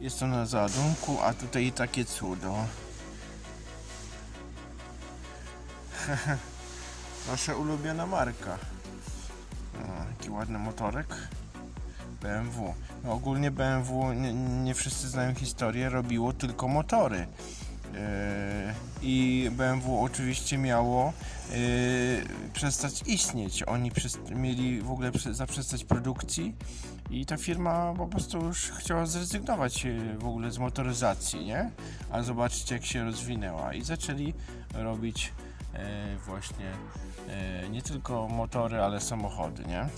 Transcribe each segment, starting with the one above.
Jest to na załadunku, a tutaj takie cudo. Nasza ulubiona marka. Jaki ładny motorek. BMW. No, ogólnie BMW, nie, nie wszyscy znają historię, robiło tylko motory. Yy, I BMW oczywiście miało yy, przestać istnieć. Oni mieli w ogóle prze- zaprzestać produkcji i ta firma po prostu już chciała zrezygnować yy, w ogóle z motoryzacji, nie? A zobaczcie jak się rozwinęła i zaczęli robić właśnie nie tylko motory, ale samochody, nie?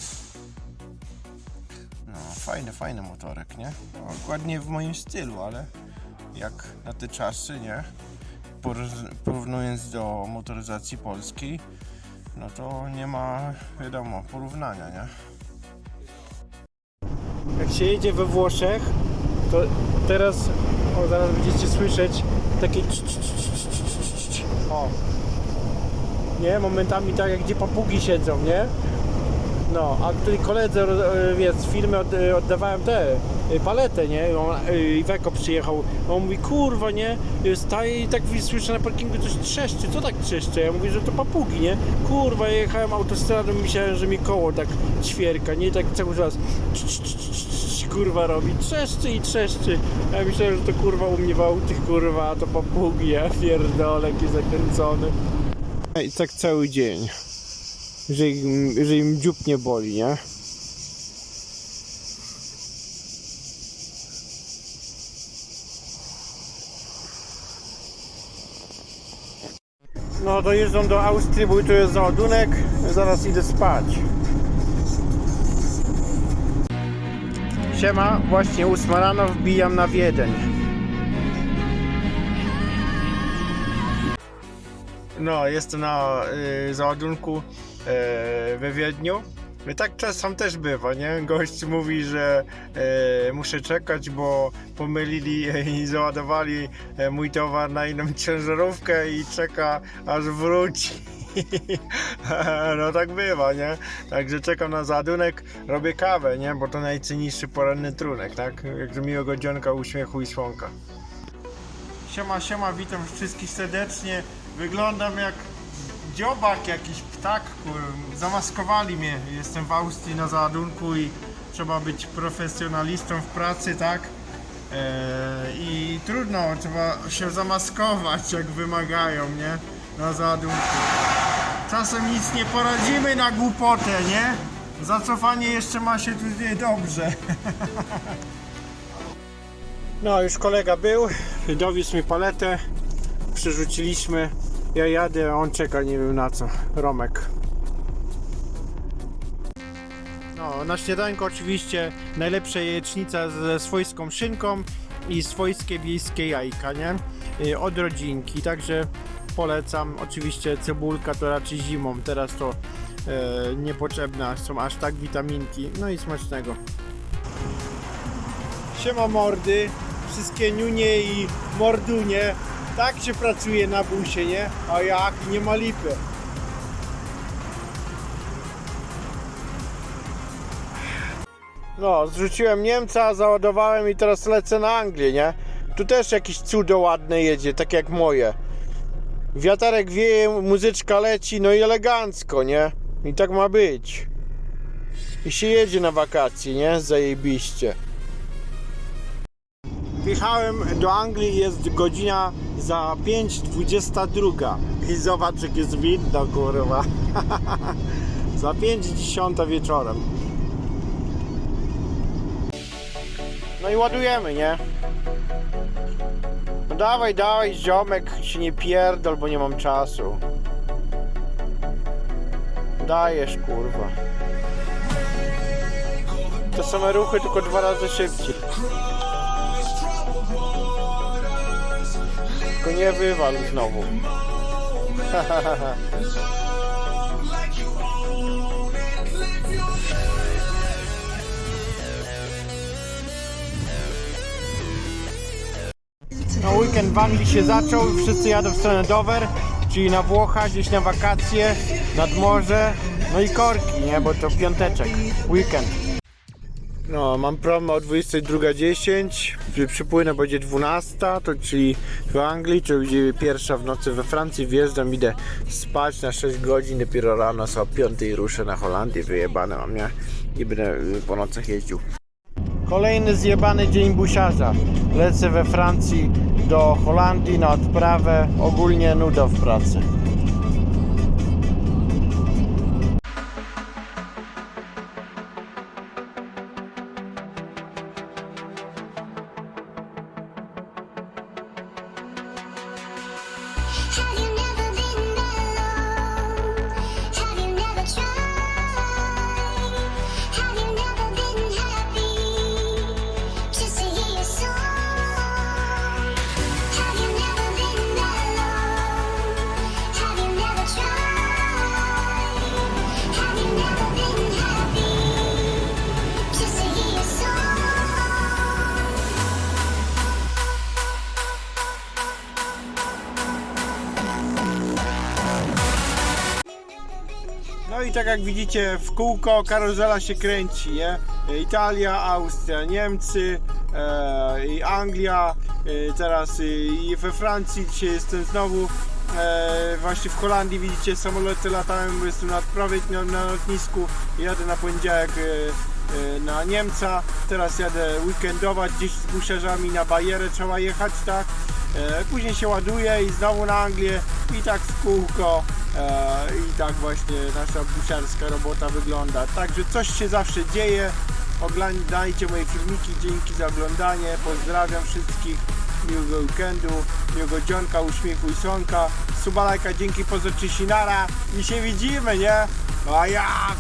No, fajny, fajny motorek, nie? No, ładnie w moim stylu, ale jak na te czasy, nie? Porównując do motoryzacji polskiej, no to nie ma, wiadomo, porównania, nie? Jak się jedzie we Włoszech, to teraz, o zaraz będziecie słyszeć takie o. Nie, momentami tak jak gdzie papugi siedzą, nie? No, a tutaj koledze, wiesz, z firmy od, e, oddawałem te, paletę, nie? On, e, Iweko przyjechał, on mówi, kurwa, nie? E, Staje i tak słyszę na parkingu coś trzeszczy, co tak trzeszczy? Ja mówię, że to papugi, nie? Kurwa, jechałem autostradą, myślałem, że mi koło tak ćwierka, nie? Tak cały czas cz, cz, cz, cz, cz, kurwa robi, trzeszczy i trzeszczy. Ja myślałem, że to kurwa u mnie w autych, kurwa, to papugi, ja pierdolę, jaki zakręcony. I tak cały dzień. Jeżeli, jeżeli im dziób nie boli, nie? No dojeżdżam do Austrii, bo tu jest załadunek. Zaraz idę spać. Siema, właśnie 8 rano wbijam na Wiedeń. No, jestem na y, załadunku y, we Wiedniu. Tak czasem też bywa, nie? Gość mówi, że y, muszę czekać, bo pomylili i załadowali y, mój towar na inną ciężarówkę i czeka aż wróci. No tak bywa, nie? Także czekam na załadunek, robię kawę, nie? Bo to najcenniejszy poranny trunek, tak? Jakże miłego dzionka, uśmiechu i słonka. Siema, siema, witam wszystkich serdecznie. Wyglądam jak dziobak, jakiś ptak, kur... zamaskowali mnie. Jestem w Austrii na załadunku i trzeba być profesjonalistą w pracy, tak? Eee, I trudno, trzeba się zamaskować, jak wymagają, nie? Na załadunku. Czasem nic nie poradzimy na głupotę, nie? Zacofanie jeszcze ma się tutaj dobrze. No, już kolega był, dowiózł mi paletę, przerzuciliśmy. Ja jadę, on czeka nie wiem na co. Romek. No, na śniadanko oczywiście najlepsza jajecznica ze swojską szynką i swojskie wiejskie jajka, nie? Y, Od rodzinki, także polecam. Oczywiście cebulka to raczej zimą, teraz to e, niepotrzebne są aż tak witaminki. No i smacznego. Siema mordy, wszystkie niunie i mordunie. Tak się pracuje na busie, nie? A jak? Nie ma lipy. No, zrzuciłem Niemca, załadowałem i teraz lecę na Anglię, nie? Tu też jakieś cudo ładne jedzie, tak jak moje. Wiatarek wieje, muzyczka leci, no i elegancko, nie? I tak ma być. I się jedzie na wakacje, nie? Zajebiście. Wjechałem do Anglii, jest godzina za 5.22 i zobacz jak jest widno kurwa. Za 5.10 wieczorem. No i ładujemy nie? No dawaj dawaj ziomek się nie pierdol bo nie mam czasu. Dajesz kurwa. Te same ruchy tylko dwa razy szybciej Tylko nie wywal znowu. No weekend w Anglii się zaczął, wszyscy jadą w stronę Dover, czyli na Włochach, gdzieś na wakacje, nad morze, no i korki, nie, bo to piąteczek, weekend. No, mam promo o 22.10, przy- przypłynę będzie 12, to czyli w Anglii, będzie pierwsza w nocy we Francji, wjeżdżam, idę spać na 6 godzin, dopiero rano o 5 i ruszę na Holandię, wyjebane mam, nie? I będę y, po nocach jeździł. Kolejny zjebany dzień busiarza. Lecę we Francji do Holandii na odprawę, ogólnie nuda w pracy. No i tak jak widzicie w kółko karuzela się kręci, nie? Italia, Austria, Niemcy e, i Anglia, e, teraz i we Francji, dzisiaj jestem znowu e, właśnie w Holandii, widzicie samoloty latają, jestem na odprawie na, na lotnisku, jadę na poniedziałek e, e, na Niemca, teraz jadę weekendować gdzieś z busiarzami na Bajerę trzeba jechać, tak? E, później się ładuje i znowu na Anglię i tak w kółko e, i tak właśnie nasza busiarska robota wygląda. Także coś się zawsze dzieje. Oglądajcie moje filmiki, dzięki za oglądanie. Pozdrawiam wszystkich. Miłego weekendu, miłego dzionka, uśmiechu i słonka. Subalajka, dzięki, pozoczysi nara i się widzimy, nie? A jak?